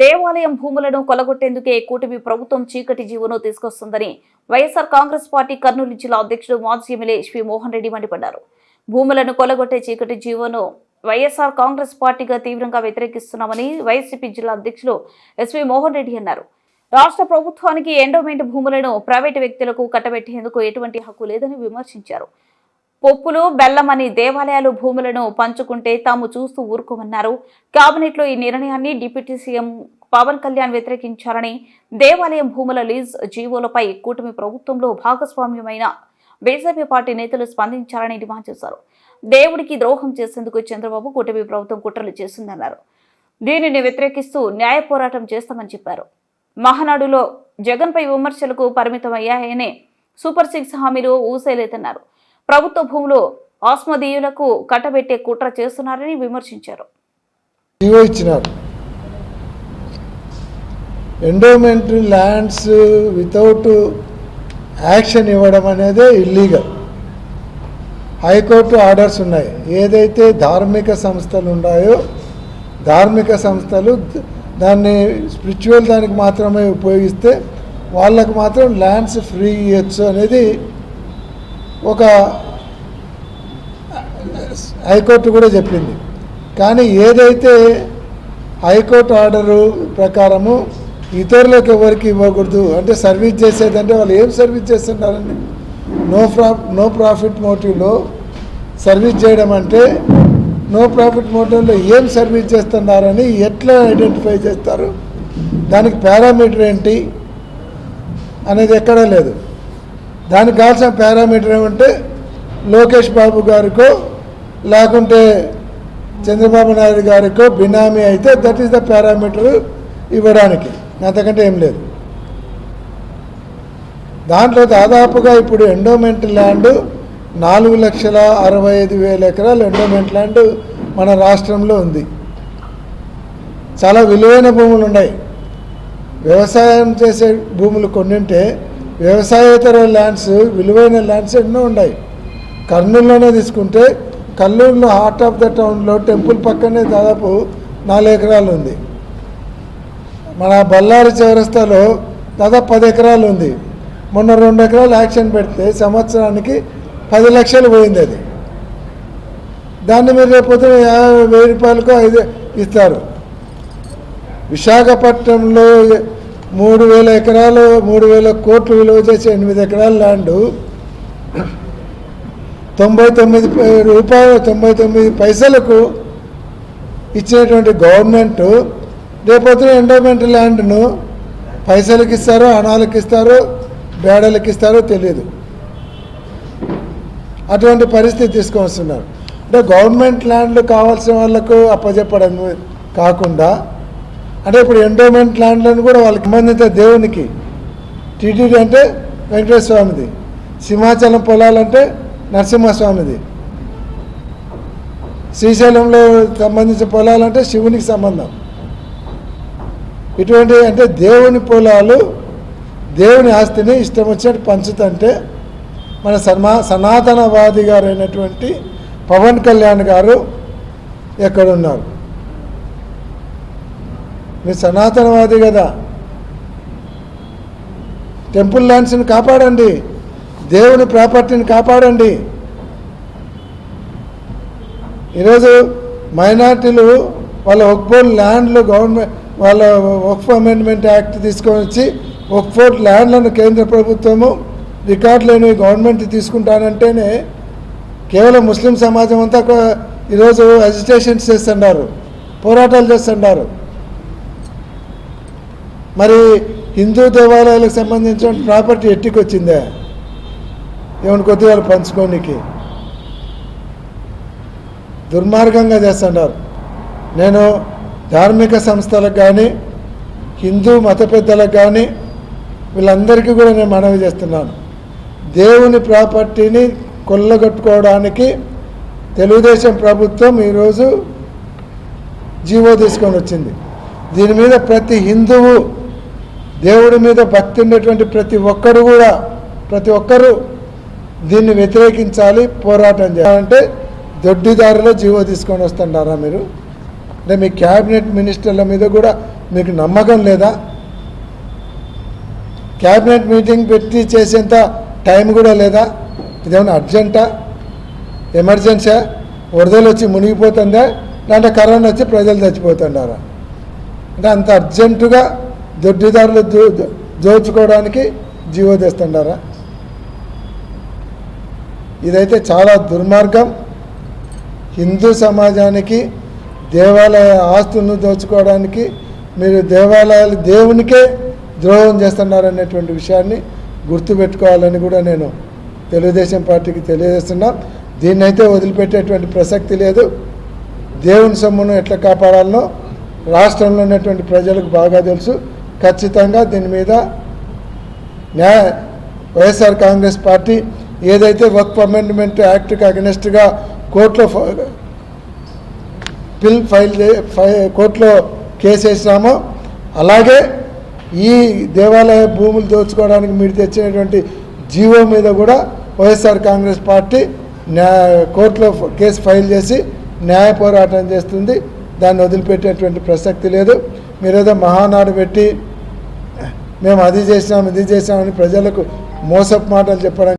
దేవాలయం భూములను కొలగొట్టేందుకే కూటమి ప్రభుత్వం చీకటి జీవోను తీసుకొస్తుందని వైఎస్ఆర్ కాంగ్రెస్ పార్టీ కర్నూలు జిల్లా అధ్యక్షుడు మాజీ ఎమ్మెల్యే శ్రీ మోహన్ రెడ్డి మండిపడ్డారు. భూములను కొలగొట్టే చీకటి జీవోను వైఎస్ఆర్ కాంగ్రెస్ పార్టీగా తీవ్రంగా వ్యతిరేకిస్తున్నామని వైసీపీ జిల్లా అధ్యక్షులు ఎస్వి మోహన్ రెడ్డి అన్నారు. రాష్ట్ర ప్రభుత్వానికి ఎండోమెంట్ భూములను ప్రైవేటు వ్యక్తులకు కట్టబెట్టేందుకు ఎటువంటి హక్కు లేదని విమర్శించారు. పప్పులు బెల్లమని దేవాలయాలు భూములను పంచుకుంటే తాము చూస్తూ ఊరుకోమన్నారు. కేబినెట్లో ఈ నిర్ణయాన్ని డిప్యూటీ సీఎం పవన్ కళ్యాణ్ వ్యతిరేకించారని దేవాలయం భూముల లీజ్ జీవోలపై కూటమి ప్రభుత్వంలో భాగస్వామ్యమైన బీజేపీ పార్టీ నేతలు స్పందించారని డిమాండ్ చేశారు. దేవుడికి ద్రోహం చేసేందుకు చంద్రబాబు కూటమి ప్రభుత్వం కుట్రలు చేస్తుందన్నారు దీనిని వ్యతిరేకిస్తూ న్యాయ పోరాటం చేస్తామని చెప్పారు. మహానాడులో జగన్పై విమర్శలకు పరిమితమయ్యాయనే సూపర్ సిక్స్ హామీలు ఊసేలేదన్నారు. ప్రభుత్వ భూములు ఆస్మదీయులకు కట్టబెట్టే కుట్ర చేస్తున్నారని విమర్శించారు. ఎండోమెంటరీ ఇచ్చినారు. ల్యాండ్స్ వితౌట్ యాక్షన్ ఇవ్వడం అనేది ఇల్లీగల్ హైకోర్టు ఆర్డర్స్ ఉన్నాయి. ఏదైతే ధార్మిక సంస్థలు ఉన్నాయో ధార్మిక సంస్థలు దాన్ని స్పిరిచువల్ దానికి మాత్రమే ఉపయోగిస్తే వాళ్ళకు మాత్రం ల్యాండ్స్ ఫ్రీ ఇవ్వచ్చు అనేది ఒక హైకోర్టు కూడా చెప్పింది. కానీ ఏదైతే హైకోర్టు ఆర్డరు ప్రకారము ఇతరులకు ఎవరికి ఇవ్వకూడదు అంటే సర్వీస్ చేసేదంటే వాళ్ళు ఏం సర్వీస్ చేస్తున్నారండి? నో ప్రా నో ప్రాఫిట్ మోటివ్లో సర్వీస్ చేయడం అంటే నో ప్రాఫిట్ మోటివ్లో ఏం సర్వీస్ చేస్తున్నారని ఎట్లా ఐడెంటిఫై చేస్తారు? దానికి పారామీటర్ ఏంటి? అనేది ఎక్కడా లేదు. దానికి కావాల్సిన పారామీటర్ ఏమంటే లోకేష్ బాబు గారికో లేకుంటే చంద్రబాబు నాయుడు గారికో బినామీ అయితే దట్ ఈస్ ద పారామీటర్ ఇవ్వడానికి. అంతకంటే ఏం లేదు. దాంట్లో దాదాపుగా ఇప్పుడు ఎండోమెంట్ ల్యాండ్ నాలుగు లక్షల అరవై ఐదు వేల ఎకరాలు ఎండోమెంట్ ల్యాండ్ మన రాష్ట్రంలో ఉంది. చాలా విలువైన భూములు ఉన్నాయి. వ్యవసాయం చేసే భూములు కొన్నింటే వ్యవసాయేతర ల్యాండ్స్ విలువైన ల్యాండ్స్ ఎన్నో ఉన్నాయి. కర్నూలులోనే తీసుకుంటే కర్నూలులో హార్ట్ ఆఫ్ ద టౌన్లో టెంపుల్ పక్కనే దాదాపు నాలుగు ఎకరాలు ఉంది. మన బళ్ళారి చౌరస్తాలో దాదాపు పది ఎకరాలు ఉంది. మొన్న రెండు ఎకరాలు యాక్షన్ పెడితే సంవత్సరానికి పది లక్షలు పోయింది అది. దాన్ని మీరు రేపు యాభై వెయ్యి రూపాయలకు ఐదు ఇస్తారు. విశాఖపట్నంలో మూడు వేల ఎకరాలు మూడు వేల కోట్లు విలువ చేసే ఎనిమిది ఎకరాల ల్యాండ్ తొంభై తొమ్మిది రూపాయలు తొంభై తొమ్మిది పైసలకు ఇచ్చినటువంటి గవర్నమెంట్ రేపొద్దున ఎండోమెంట్ ల్యాండ్ను పైసలకి ఇస్తారో అణాలకు ఇస్తారో బేడలకి ఇస్తారో తెలియదు. అటువంటి పరిస్థితి తీసుకొని వస్తున్నారు అంటే గవర్నమెంట్ ల్యాండ్లు కావాల్సిన వాళ్ళకు అప్పచెప్పడం కాకుండా అంటే ఇప్పుడు ఎండోమెంట్ ల్యాండ్లను కూడా వాళ్ళకి సంబంధిత దేవునికి టీటీడీ అంటే వెంకటేశ్వర స్వామిది సింహాచలం పొలాలంటే నరసింహస్వామిది. శ్రీశైలంలో సంబంధించిన పొలాలంటే శివునికి సంబంధం. ఇటువంటి అంటే దేవుని పొలాలు దేవుని ఆస్తిని ఇష్టం వచ్చినట్టు పంచుతంటే మన సన్మా సనాతనవాది గారైనటువంటి పవన్ కళ్యాణ్ గారు ఎక్కడున్నారు? మీరు సనాతనవాది కదా. టెంపుల్ ల్యాండ్స్ని కాపాడండి. దేవుని ప్రాపర్టీని కాపాడండి. ఈరోజు మైనార్టీలు వాళ్ళ ఒక్ఫోర్డ్ ల్యాండ్లు గవర్నమెంట్ వాళ్ళ వక్ఫ్ అమెండ్మెంట్ యాక్ట్ తీసుకొని వచ్చి ఒక్ఫోర్డ్ ల్యాండ్లను కేంద్ర ప్రభుత్వము రికార్డు లేని గవర్నమెంట్ తీసుకుంటానంటేనే కేవలం ముస్లిం సమాజం అంతా ఈరోజు అజిటేషన్స్ చేస్తున్నారు పోరాటాలు చేస్తున్నారు. మరి హిందూ దేవాలయాలకు సంబంధించిన ప్రాపర్టీ ఎట్టికి వచ్చిందే ఏమైనా కొద్దిగా పంచుకోనికి దుర్మార్గంగా చేస్తున్నారు. నేను ధార్మిక సంస్థలకు కానీ హిందూ మత పెద్దలకు కానీ వీళ్ళందరికీ కూడా నేను మనవి చేస్తున్నాను. దేవుని ప్రాపర్టీని కొల్లగొట్టుకోవడానికి తెలుగుదేశం ప్రభుత్వం ఈరోజు జీవో తీసుకొని వచ్చింది. దీని మీద ప్రతి హిందువు దేవుడి మీద భక్తి ఉండేటువంటి ప్రతి ఒక్కరు కూడా ప్రతి ఒక్కరూ దీన్ని వ్యతిరేకించాలి పోరాటం చేయాలంటే దొడ్డిదారిలో జీవో తీసుకొని వస్తుంటారా మీరు? అంటే మీ క్యాబినెట్ మినిస్టర్ల మీద కూడా మీకు నమ్మకం లేదా? క్యాబినెట్ మీటింగ్ పెట్టి చేసేంత టైం కూడా లేదా? ఇదేమన్నా అర్జెంటా? ఎమర్జెన్సీ? వరదలు వచ్చి మునిగిపోతుందా? లేదంటే కరోనా వచ్చి ప్రజలు చచ్చిపోతుండారా అంటే అంత అర్జెంటుగా దొడ్డిదారులు దోచుకోవడానికి జీవో తెస్తుండారా? ఇదైతే చాలా దుర్మార్గం. హిందూ సమాజానికి దేవాలయ ఆస్తులను దోచుకోవడానికి మీరు దేవాలయాలు దేవునికే ద్రోహం చేస్తున్నారనేటువంటి విషయాన్ని గుర్తుపెట్టుకోవాలని కూడా నేను తెలుగుదేశం పార్టీకి తెలియజేస్తున్నా. దీన్నైతే వదిలిపెట్టేటువంటి ప్రసక్తి లేదు. దేవుని సొమ్మును ఎట్లా కాపాడాలనో రాష్ట్రంలో ఉన్నటువంటి ప్రజలకు బాగా తెలుసు. ఖచ్చితంగా దీని మీద న్యాయ వైఎస్ఆర్ కాంగ్రెస్ పార్టీ ఏదైతే వర్క్ అమెండ్మెంట్ యాక్ట్కి అగెనిస్ట్గా కోర్టులో పిల్ ఫైల్ ఫై- కోర్టులో కేసు వేసినామో అలాగే ఈ దేవాలయ భూములు దోచుకోవడానికి మీరు తెచ్చినటువంటి జీవో మీద కూడా వైఎస్ఆర్ కాంగ్రెస్ పార్టీ న్యాయ కోర్టులో కేసు ఫైల్ చేసి న్యాయ పోరాటం చేస్తుంది. దాన్ని వదిలిపెట్టేటువంటి ప్రసక్తి లేదు. మీరేదో మహానాడు పెట్టి మేము అది చేసినాం ఇది చేసినామని ప్రజలకు మోసపు మాటలు చెప్పడం